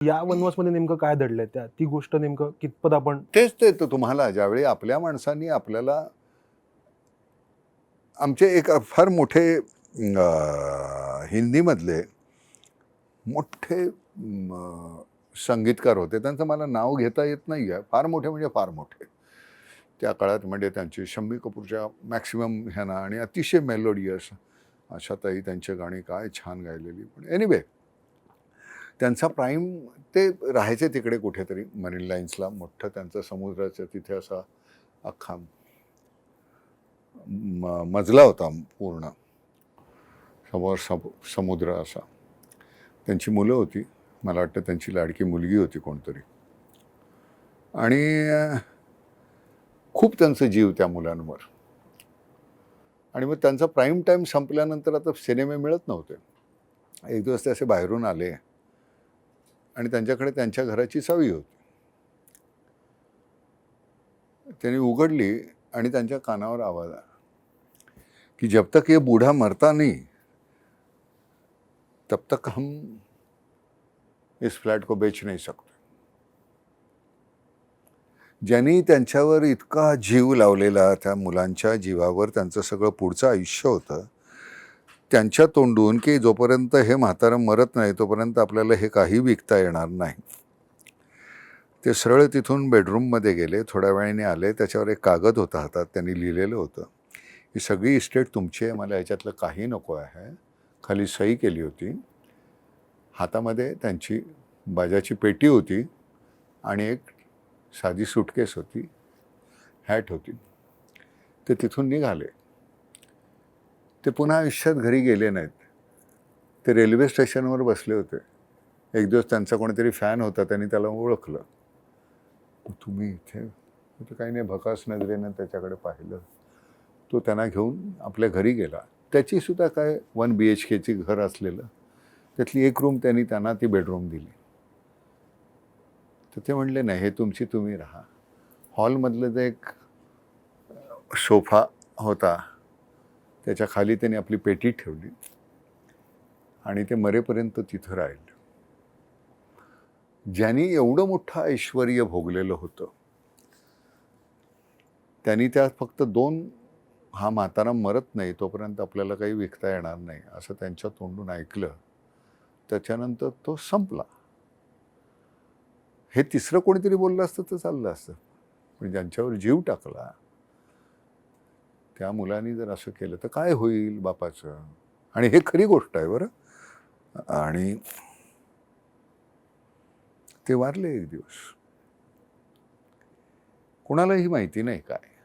या वनवासमध्ये नेमकं काय दडलंय? त्या ती गोष्ट नेमकं कितपत आपण तेच ते तर तुम्हाला ज्यावेळी आपल्या माणसांनी आपल्याला आमचे एक फार मोठे हिंदीमधले मोठे संगीतकार होते. त्यांचं मला नाव घेता येत नाही आहे फार मोठे म्हणजे फार मोठे. त्या काळात म्हणजे त्यांची शम्मी कपूरच्या मॅक्सिमम ह्याना आणि अतिशय मेलोडियस अशा ताई त्यांची गाणी काय छान गायलेली. पण एनिवे त्यांचा प्राईम ते राहायचे तिकडे कुठेतरी मरीन लाईन्सला मोठं त्यांचं समुद्राचं तिथे असा अख्खा म मजला होता पूर्ण. समोर सम समुद्र असा. त्यांची मुलं होती. मला वाटतं त्यांची लाडकी मुलगी होती कोणतरी. आणि खूप त्यांचं जीव त्या मुलांवर. आणि मग त्यांचा प्राईम टाईम संपल्यानंतर आता सिनेमे मिळत नव्हते. एक दिवस ते असे बाहेरून आले. आणि त्यांच्याकडे त्यांच्या घराची चावी होती. त्यांनी उघडली आणि त्यांच्या कानावर आवाज आला. कि जब तक ये बूढ़ा मरता नहीं तब तक हम इस फ्लॅट को बेच नाही सकतो. ज्यांनी त्यांच्यावर इतका जीव लावलेला त्या मुलांच्या जीवावर त्यांचं सगळं पुढचं आयुष्य होतं त्यांच्या तोंडून की जोपर्यंत हे म्हातारं मरत नाही तोपर्यंत आपल्याला हे काही विकता येणार नाही. ते सरळ तिथून बेडरूममध्ये गेले थोड्या वेळाने आले त्याच्यावर एक कागद होता हातात त्यांनी लिहिलेलं होतं. ही सगळी इस्टेट तुमची आहे मला याच्यातलं काही नको आहे. खाली सही केली होती. हातामध्ये त्यांची बाजाची पेटी होती आणि एक साधी सुटकेस होती हॅट होती. ते तिथून निघाले. ते पुन्हा आयुष्यात घरी गेले नाहीत. ते रेल्वे स्टेशनवर बसले होते. एक दिवस त्यांचा कोणीतरी फॅन होता त्यांनी त्याला ओळखलं. तुम्ही इथे? काही नाही भकास नजरेनं त्याच्याकडे पाहिलं. तो त्यांना घेऊन आपल्या घरी गेला. त्याची सुद्धा काय वन बी एच केची घर असलेलं त्यातली एक रूम त्यांनी त्यांना ती बेडरूम दिली. तर ते म्हणले नाही हे तुमची तुम्ही राहा. हॉलमधलं जे एक सोफा होता त्याच्याखाली त्यांनी आपली पेटी ठेवली आणि ते मरेपर्यंत तिथं राहिलं. ज्यांनी एवढं मोठं ऐश्वर भोगलेलं होतं त्यांनी त्यात फक्त दोन हा म्हातारा मरत नाही तोपर्यंत आपल्याला काही विकता येणार नाही असं त्यांच्या तोंडून ऐकलं. त्याच्यानंतर तो संपला. हे तिसरं कोणीतरी बोललं असतं तर चाललं असतं. पण ज्यांच्यावर जीव टाकला त्या मुलांनी जर असं केलं तर काय होईल बापाचं? आणि हे खरी गोष्ट आहे बरं. आणि ते वारले एक दिवस. कोणालाही माहिती नाही काय.